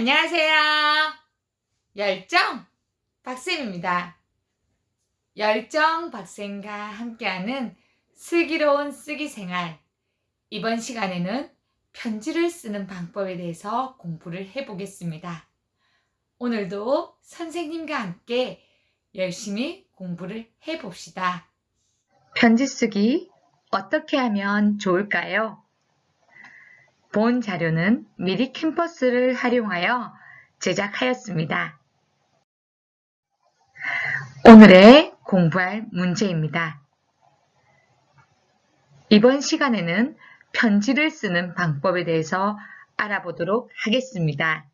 안녕하세요. 열정 박쌤입니다. 열정 박쌤과 함께하는 슬기로운 쓰기 생활. 이번 시간에는 편지를 쓰는 방법에 대해서 공부를 해보겠습니다. 오늘도 선생님과 함께 열심히 공부를 해봅시다. 편지 쓰기 어떻게 하면 좋을까요? 본 자료는 미리 캠퍼스를 활용하여 제작하였습니다. 오늘의 공부할 문제입니다. 이번 시간에는 편지를 쓰는 방법에 대해서 알아보도록 하겠습니다.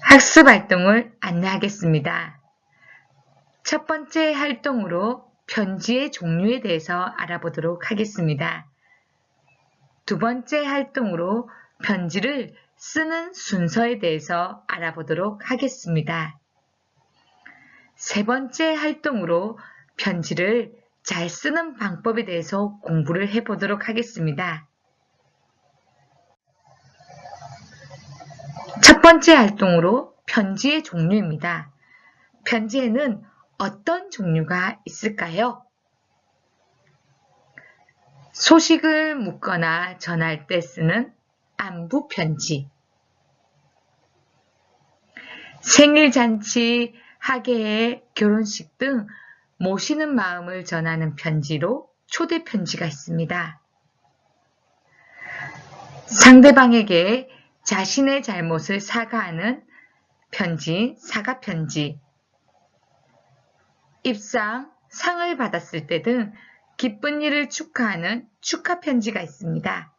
학습 활동을 안내하겠습니다. 첫 번째 활동으로 편지의 종류에 대해서 알아보도록 하겠습니다. 두 번째 활동으로 편지를 쓰는 순서에 대해서 알아보도록 하겠습니다. 세 번째 활동으로 편지를 잘 쓰는 방법에 대해서 공부를 해보도록 하겠습니다. 첫 번째 활동으로 편지의 종류입니다. 편지에는 어떤 종류가 있을까요? 소식을 묻거나 전할 때 쓰는 안부 편지. 생일 잔치, 학예회, 결혼식 등 모시는 마음을 전하는 편지로 초대 편지가 있습니다. 상대방에게 자신의 잘못을 사과하는 편지, 사과 편지. 입상, 상을 받았을 때 등 기쁜 일을 축하하는 축하 편지가 있습니다.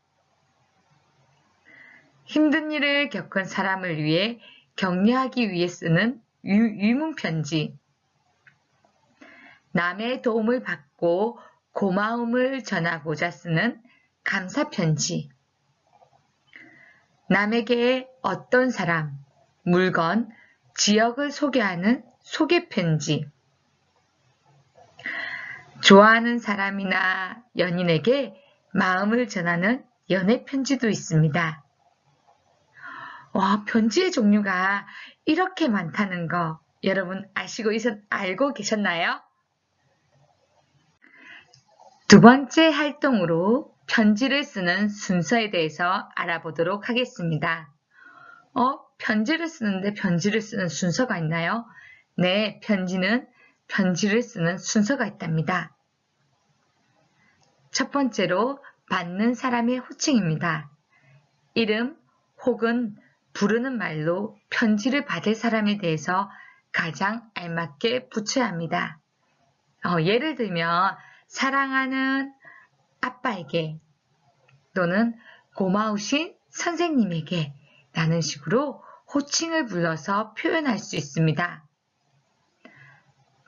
힘든 일을 겪은 사람을 위해 격려하기 위해 쓰는 유, 문 편지. 남의 도움을 받고 고마움을 전하고자 쓰는 감사 편지. 남에게 어떤 사람, 물건, 지역을 소개하는 소개 편지. 좋아하는 사람이나 연인에게 마음을 전하는 연애 편지도 있습니다. 와, 편지의 종류가 이렇게 많다는 거 여러분 아시고 있었, 알고 계셨나요? 두 번째 활동으로 편지를 쓰는 순서에 대해서 알아보도록 하겠습니다. 어, 편지를 쓰는데 편지를 쓰는 순서가 있나요? 네, 편지는 편지를 쓰는 순서가 있답니다. 첫 번째로 받는 사람의 호칭입니다. 이름 혹은 부르는 말로 편지를 받을 사람에 대해서 가장 알맞게 붙여야 합니다. 어, 예를 들면 사랑하는 아빠에게 또는 고마우신 선생님에게 라는 식으로 호칭을 불러서 표현할 수 있습니다.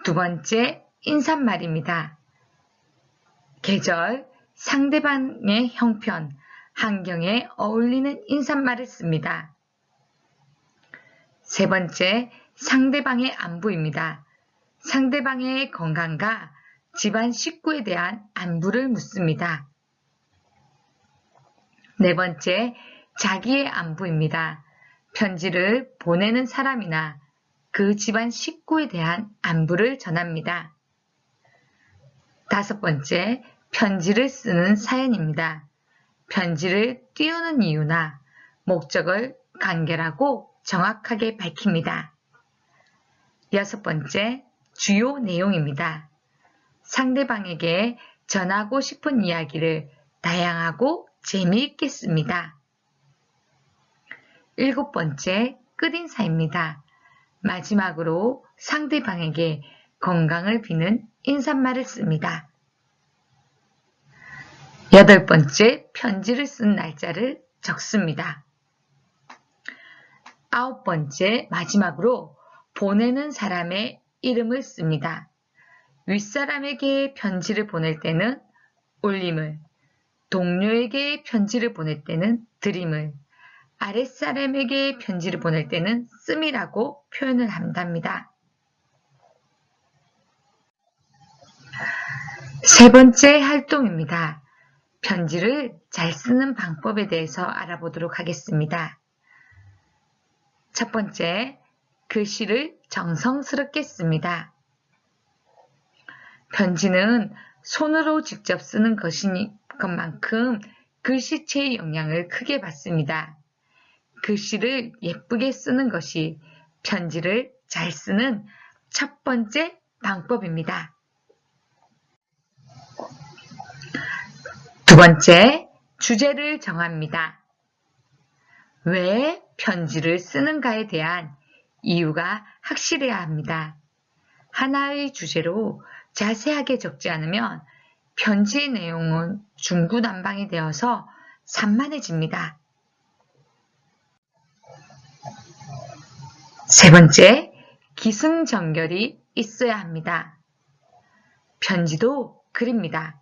두 번째, 인사말입니다. 계절, 상대방의 형편, 환경에 어울리는 인사말을 씁니다. 세 번째, 상대방의 안부입니다. 상대방의 건강과 집안 식구에 대한 안부를 묻습니다. 네 번째, 자기의 안부입니다. 편지를 보내는 사람이나 그 집안 식구에 대한 안부를 전합니다. 다섯 번째, 편지를 쓰는 사연입니다. 편지를 띄우는 이유나 목적을 간결하고 정확하게 밝힙니다. 여섯 번째, 주요 내용입니다. 상대방에게 전하고 싶은 이야기를 다양하고 재미있게 씁니다. 일곱 번째, 끝인사입니다. 마지막으로 상대방에게 건강을 비는 인사말을 씁니다. 여덟 번째, 편지를 쓴 날짜를 적습니다. 아홉 번째, 마지막으로 보내는 사람의 이름을 씁니다. 윗사람에게 편지를 보낼 때는 올림을, 동료에게 편지를 보낼 때는 드림을, 아랫사람에게 편지를 보낼 때는 씀이라고 표현을 한답니다. 세 번째 활동입니다. 편지를 잘 쓰는 방법에 대해서 알아보도록 하겠습니다. 첫 번째, 글씨를 정성스럽게 씁니다. 편지는 손으로 직접 쓰는 것인 것만큼 글씨체의 영향을 크게 받습니다. 글씨를 예쁘게 쓰는 것이 편지를 잘 쓰는 첫 번째 방법입니다. 두 번째, 주제를 정합니다. 왜 편지를 쓰는가에 대한 이유가 확실해야 합니다. 하나의 주제로 자세하게 적지 않으면 편지의 내용은 중구난방이 되어서 산만해집니다. 세 번째, 기승전결이 있어야 합니다. 편지도 글입니다.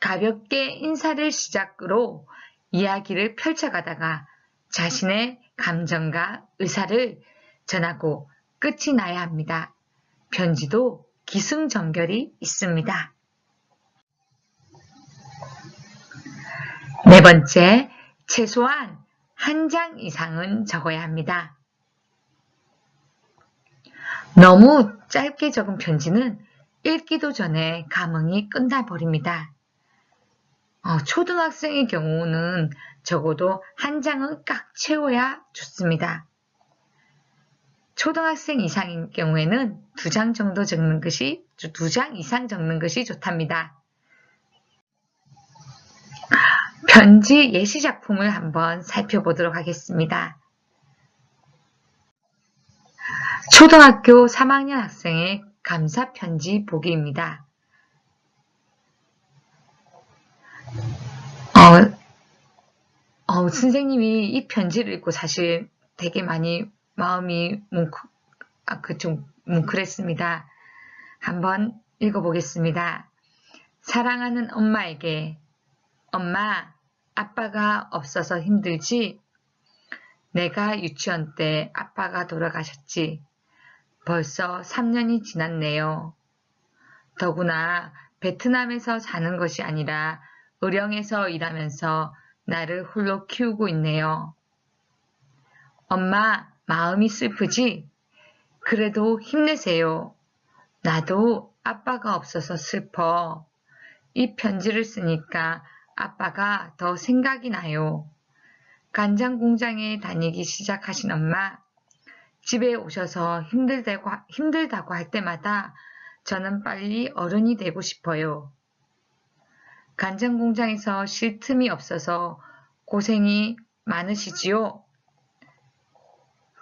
가볍게 인사를 시작으로 이야기를 펼쳐가다가 자신의 감정과 의사를 전하고 끝이 나야 합니다. 편지도 기승전결이 있습니다. 네 번째, 최소한 한 장 이상은 적어야 합니다. 너무 짧게 적은 편지는 읽기도 전에 감흥이 끝나버립니다. 어, 초등학생의 경우는 적어도 한 장은 꽉 채워야 좋습니다. 초등학생 이상인 경우에는 두 장 정도 적는 것이, 두 장 이상 적는 것이 좋답니다. 편지 예시 작품을 한번 살펴보도록 하겠습니다. 초등학교 3학년 학생의 감사 편지 보기입니다. 어, 어, 선생님이 이 편지를 읽고 사실 되게 많이 마음이 뭉클, 아, 그좀 뭉클했습니다. 한번 읽어보겠습니다. 사랑하는 엄마에게 엄마, 아빠가 없어서 힘들지? 내가 유치원 때 아빠가 돌아가셨지. 벌써 3년이 지났네요. 더구나 베트남에서 사는 것이 아니라 의령에서 일하면서 나를 홀로 키우고 있네요. 엄마, 마음이 슬프지? 그래도 힘내세요. 나도 아빠가 없어서 슬퍼. 이 편지를 쓰니까 아빠가 더 생각이 나요. 간장 공장에 다니기 시작하신 엄마, 집에 오셔서 힘들다고, 힘들다고 할 때마다 저는 빨리 어른이 되고 싶어요. 간장 공장에서 쉴 틈이 없어서 고생이 많으시지요?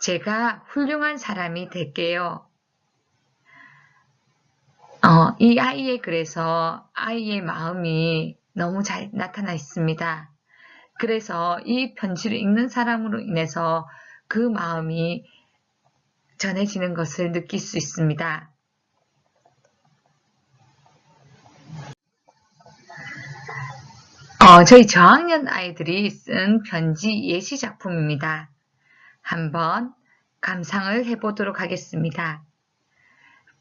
제가 훌륭한 사람이 될게요. 어, 이 아이의 그래서 아이의 마음이 너무 잘 나타나 있습니다. 그래서 이 편지를 읽는 사람으로 인해서 그 마음이 전해지는 것을 느낄 수 있습니다. 어, 저희 저학년 아이들이 쓴 편지 예시 작품입니다. 한번 감상을 해보도록 하겠습니다.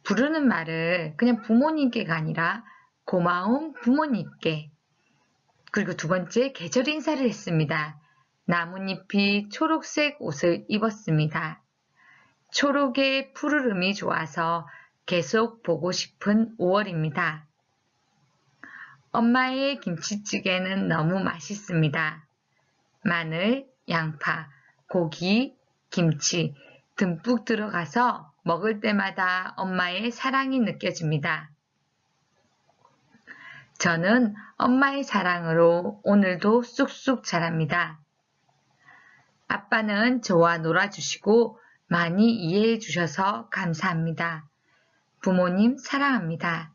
부르는 말을 그냥 부모님께가 아니라 고마운 부모님께 그리고 두 번째 계절 인사를 했습니다. 나뭇잎이 초록색 옷을 입었습니다. 초록의 푸르름이 좋아서 계속 보고 싶은 5월입니다. 엄마의 김치찌개는 너무 맛있습니다. 마늘, 양파, 고기, 김치 듬뿍 들어가서 먹을 때마다 엄마의 사랑이 느껴집니다. 저는 엄마의 사랑으로 오늘도 쑥쑥 자랍니다. 아빠는 저와 놀아주시고 많이 이해해 주셔서 감사합니다. 부모님 사랑합니다.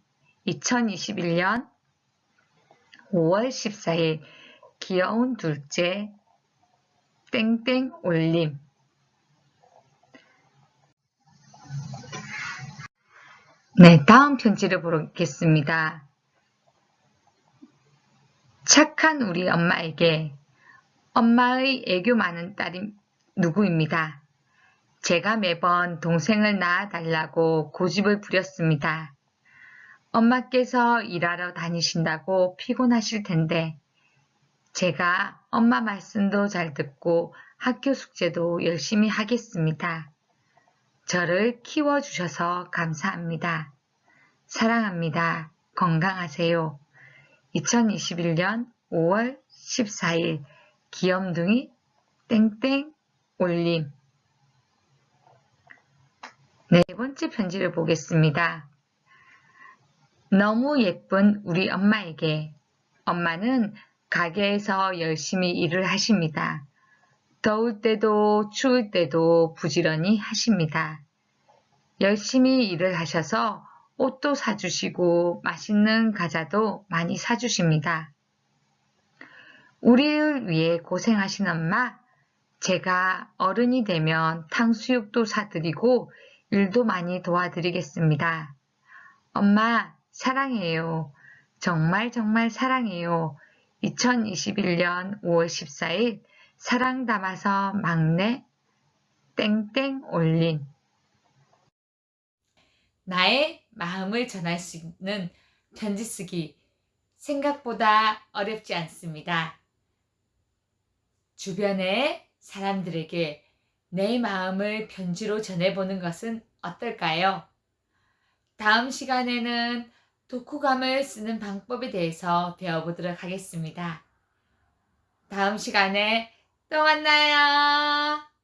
2021년 5월 14일 귀여운 둘째 땡땡 올림 네, 다음 편지를 보겠습니다. 착한 우리 엄마에게 엄마의 애교 많은 딸이 누구입니다. 제가 매번 동생을 낳아달라고 고집을 부렸습니다. 엄마께서 일하러 다니신다고 피곤하실 텐데 제가 엄마 말씀도 잘 듣고 학교 숙제도 열심히 하겠습니다. 저를 키워주셔서 감사합니다. 사랑합니다. 건강하세요. 2021년 5월 14일 귀염둥이 땡땡 올림 네 번째 편지를 보겠습니다. 너무 예쁜 우리 엄마에게 엄마는 가게에서 열심히 일을 하십니다. 더울 때도 추울 때도 부지런히 하십니다. 열심히 일을 하셔서 옷도 사주시고 맛있는 과자도 많이 사주십니다. 우리를 위해 고생하신 엄마, 제가 어른이 되면 탕수육도 사드리고 일도 많이 도와드리겠습니다. 엄마, 사랑해요. 정말 정말 사랑해요. 2021년 5월 14일 사랑 담아서 막내 땡땡 올린 나의 마음을 전할 수 있는 편지 쓰기 생각보다 어렵지 않습니다. 주변의 사람들에게 내 마음을 편지로 전해보는 것은 어떨까요? 다음 시간에는 독후감을 쓰는 방법에 대해서 배워보도록 하겠습니다. 다음 시간에 또 만나요.